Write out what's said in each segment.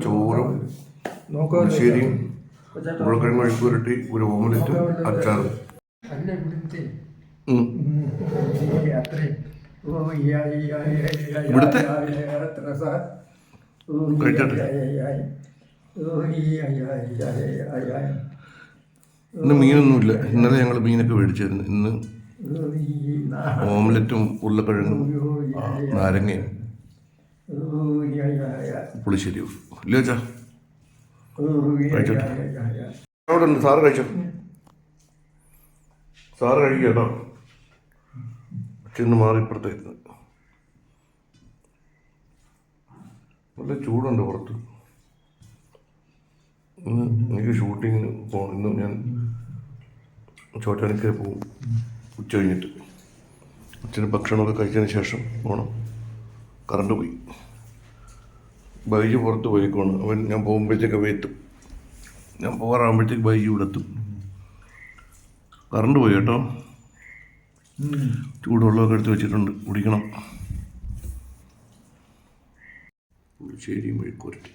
ചോറും പുളിശ്ശേരിയും ഉരുളക്കിഴങ്ങ് മെഴുക്ക് പുരട്ടി ഒരു ഓംലെറ്റും അച്ചാറും ഇവിടുത്തെ ഇന്ന് മീനൊന്നുമില്ല ഇന്നലെ ഞങ്ങൾ മീനൊക്കെ മേടിച്ചായിരുന്നു ഇന്ന് ഓംലറ്റും ഉരുളക്കിഴങ്ങും നാരങ്ങയും ഈ ആ, ചാ കഴിച്ചോട്ടെ. അവിടെ ഉണ്ട്. സാറ് കഴിച്ചോ? സാറ് കഴിക്കുക കേട്ടോ. മാറി ഇപ്പുറത്തേക്ക് നല്ല ചൂടുണ്ട് പുറത്ത്. ഇന്ന് എനിക്ക് ഷൂട്ടിങ്ങിന് പോകണം ഇന്ന് ഞാൻ ചോറ്റാനിക്കര പോകും ഉച്ച കഴിഞ്ഞിട്ട്. ഉച്ചന് ഭക്ഷണമൊക്കെ കഴിച്ചതിന് ശേഷം പോകണം കറണ്ട് പോയി. ബൈജ് പുറത്ത് പോയിക്കോണം. അവൻ ഞാൻ പോകുമ്പോഴത്തേക്ക് അവ എത്തും. ഞാൻ പോകാറാകുമ്പോഴത്തേക്ക് ബൈജ് ഇവിടെ എത്തും. കറണ്ട് പോയി കേട്ടോ. ചൂടുവെള്ളമൊക്കെ എടുത്ത് വെച്ചിട്ടുണ്ട്. കുടിക്കണം. ശരി മെഴുക്കുരട്ടി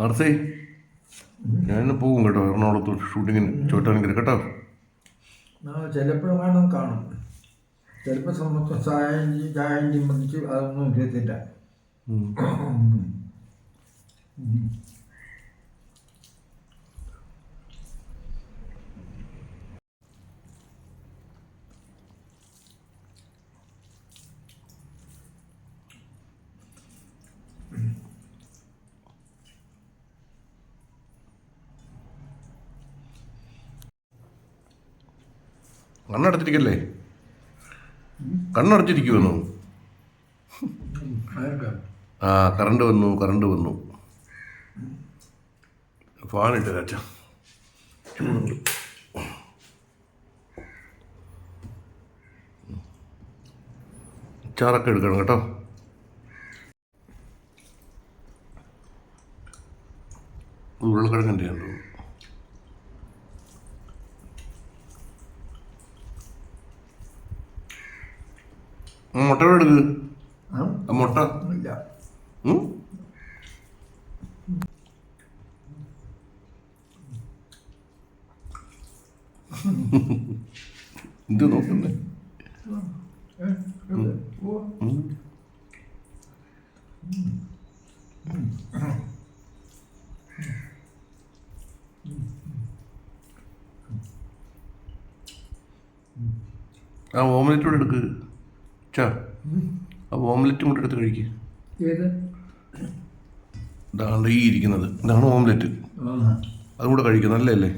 ആർസേ ഞാൻ പോകും കേട്ടോ എറണാകുളത്ത് ഷൂട്ടിങ്ങിന് ചോറ്റാനിക്കര കേട്ടോ. ചിലപ്പോഴും കാണും കാണും ചിലപ്പോൾ സമത്വം സഹായം സഹായം ചിമ്മതിച്ച് അതൊന്നും ഇല്ലത്തില്ല. കണ്ണടച്ചിരിക്കല്ലേ? കണ്ണടച്ചിരിക്കുമെന്നു ആ കറണ്ട് വന്നു കറണ്ട് വന്നു. ഫാനിട്ട് കാച്ച ചൂടുണ്ട് ചാറൊക്കെ എടുക്കണം കേട്ടോ. ഉരുളക്കിഴങ്ങിന്റെ ഉണ്ടോ ആ, മുട്ട എടുക്ക്? മുട്ട. ഇല്ല? ഇത് നോക്കുന്നേ? ആ ഓംലെറ്റ് എടുക്ക്? ചാ ആ ഓംലെറ്റും കൂടെ എടുത്ത് കഴിക്കുക ഏത്? ഇതാണ്ട് ഈ ഇരിക്കുന്നത്. ഇതാണ് ഓംലെറ്റ്. അതും കൂടെ കഴിക്കും നല്ലതല്ലേ?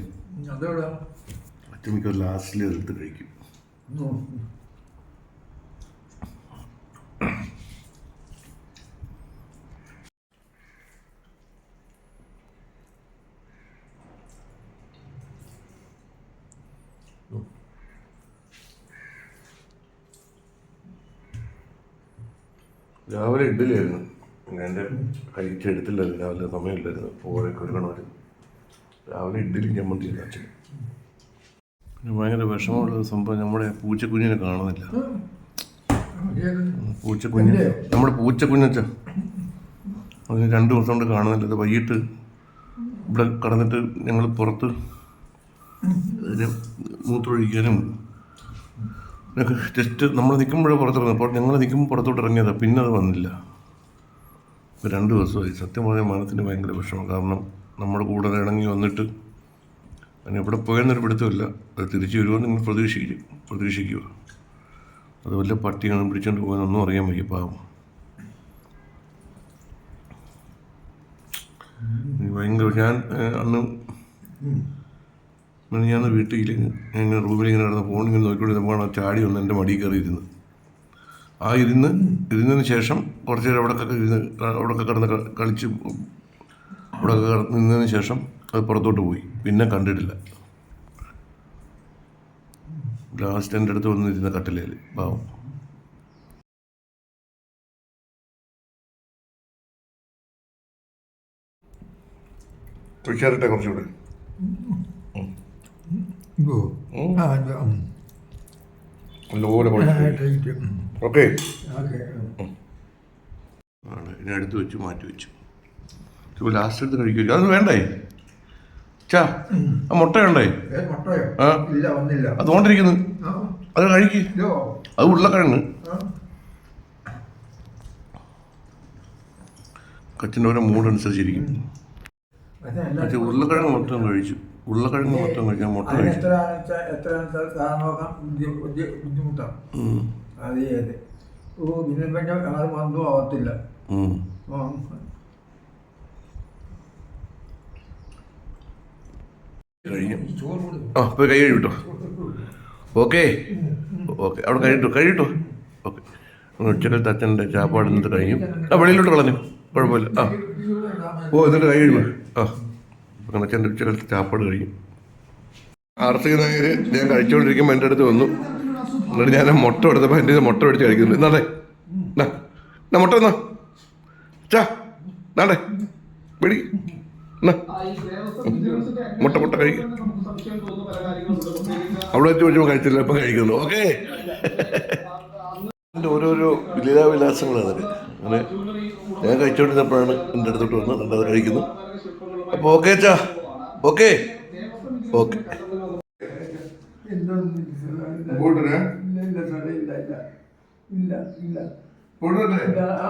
അച്ഛമിക്ക ലാസ്റ്റിൽ എടുത്ത് കഴിക്കും. ഉം. രാവിലെ ഇഡ്ഡലിയായിരുന്നു. എന്റെ കഴിച്ചെടുത്തില്ലായിരുന്നു രാവിലെ സമയമില്ലായിരുന്നു. പോഴേക്ക് ഒരുക്കണമായിരുന്നു രാവിലെ ഇഡ്ഡലി ചമ്മന്തിയായിരുന്നു അച്ഛൻ പിന്നെ ഭയങ്കര വിഷമമുള്ള സംഭവം. നമ്മുടെ പൂച്ചക്കുഞ്ഞിനെ കാണുന്നില്ല? പൂച്ചക്കുഞ്ഞ്. നമ്മുടെ പൂച്ചക്കുഞ്ഞച്ച. അതിന് രണ്ട് ദിവസം കൊണ്ട് കാണുന്നില്ല. അത് വൈകിട്ട് ഇവിടെ കടന്നിട്ട് ഞങ്ങൾ പുറത്ത് അതിന് മൂത്രമൊഴിക്കാനും ജസ്റ്റ് നമ്മൾ നിൽക്കുമ്പോഴേ പുറത്തിറങ്ങും അപ്പോൾ ഞങ്ങൾ നിൽക്കുമ്പോൾ പുറത്തോട്ട് ഇറങ്ങിയതാണ് പിന്നെ അത് വന്നില്ല. ഇപ്പോൾ രണ്ട് ദിവസമായി. സത്യം പറഞ്ഞാൽ മനസ്സിന് ഭയങ്കര വിഷമം. കാരണം നമ്മുടെ കൂടെ ഇറങ്ങി ഇണങ്ങി വന്നിട്ട് അതിന് എവിടെ പോയെന്നൊരു പിടുത്തമില്ല. അത് തിരിച്ചു വരുമോ നിങ്ങൾ പ്രതീക്ഷിക്കും. പ്രതീക്ഷിക്കുക. അത് വല്ല പട്ടിയാണ് പിടിച്ചോണ്ട് പോകാനൊന്നും അറിയാൻ വയ്യ പാവം. ഭയങ്കര ഞാൻ അന്ന് ഞാൻ വീട്ടിൽ ഇങ്ങനെ റൂമിൽ ഇങ്ങനെ കിടന്ന് ഫോൺ ഇങ്ങനെ നോക്കിക്കൊണ്ടിരുന്നപ്പോൾ ആ ചാടി വന്ന് എന്റെ മടിയിൽ കയറി ഇരുന്ന് ആ ഇരുന്ന് ഇരുന്നതിന് ശേഷം കുറച്ച് നേരം അവിടെ ഇരുന്ന് അവിടെ കിടന്ന് കളിച്ച് അവിടെ നിന്നതിന് ശേഷം അത് പുറത്തോട്ട് പോയി. പിന്നെ കണ്ടിട്ടില്ല. ലാസ്റ്റ് എന്റെ അടുത്ത് വന്നിരുന്ന കട്ടിലേൽ പാവം. തുഷാരട്ടെ കുറച്ചുകൂടെ ഓ ആ ഇത്, ഉം. നല്ലപോലെ ആ, കുഴച്ച് ടൈറ്റ്, ഉം. ഓക്കെ ആണ് ഇനി അടുത്ത് വെച്ച് മാറ്റി വെച്ചു ഇപ്പോൾ ലാസ്റ്റ് എടുത്ത് കഴിക്കില്ല അതൊന്നും വേണ്ടേ ചാ ആ മുട്ട വേണ്ടേ ആ. അത് കൊണ്ടിരിക്കുന്നു അത് കഴിക്ക് അത് ഉരുളക്കിഴങ്ങ് കച്ചിന്റെ ഓരോ മൂഡ് അനുസരിച്ചിരിക്കും പക്ഷേ എല്ലാ- പക്ഷേ ഉരുളക്കിഴങ്ങ് മൊത്തം കഴിച്ചു ഉരുളക്കിഴങ്ങ് മൊത്തം കഴിക്കാൻ മുട്ട അതിന് കഴിച്ചു എത്രയാണെന്ന് വെച്ചാൽ എത്രയാണെന്ന് വെച്ചാൽ സാധനം നോക്കാൻ ബുദ്ധി- ബുദ്ധി- ബുദ്ധിമുട്ടാണ്. ഉം. അത് ചെയ്ത് ഓ ഇതിനെ ഒന്നും ആവത്തില്ല. ഉം. ആ. കഴിഞ്ഞു. ചോറ് കൊടുക്കും ആ പോയി കൈ കഴിവിട്ടോ ഓക്കെ. ഓക്കെ. അവിടെ കഴിട്ടോ കഴിട്ടോ ഓക്കെ. ഉച്ചക്കലത്തെ അച്ഛന്റെ ചാപ്പാട് കഴിയും ആ വെളിയിലോട്ട് കളഞ്ഞു. കുഴപ്പമില്ല. ആ. ഓ എന്നിട്ട് കൈ കഴിവ് ആ. അങ്ങനെ അച്ഛന്റെ ഉച്ചക്കലത്തെ ചാപ്പാട് കഴിക്കും ആർത്തിക നായർ ഞാൻ കഴിച്ചുകൊണ്ടിരിക്കുമ്പോൾ എന്റെ അടുത്ത് വന്നു. എന്നിട്ട് ഞാൻ മുട്ട എടുത്തപ്പോൾ എന്റെ മുട്ട മേടിച്ച് കഴിക്കുന്നുണ്ട്. എന്നാടേ എന്നാ മുട്ട എന്നാ ചാ നാടേ പിടി. മുട്ട മുട്ട കഴിക്കും. അവിടെ വെച്ച് വെച്ചപ്പോൾ കഴിച്ചില്ല ഇപ്പം കഴിക്കുന്നു. ഓക്കെ. എന്റെ ഓരോരോ ലീലാവിലാസങ്ങൾ അതൊക്കെ അങ്ങനെ ഞാൻ കഴിച്ചുകൊണ്ടിരുന്നപ്പോഴാണ് എന്റെ അടുത്തോട്ട് വന്ന് കണ്ടത് കഴിക്കുന്നു. അപ്പോൾ ഓക്കെ അച്ഛാ ഓക്കെ ഓക്കെ? ഇല്ല സാറേ ഇല്ല ഇല്ല ഇല്ല ഇല്ല പോയിട്ടേ ഇല്ല ആ,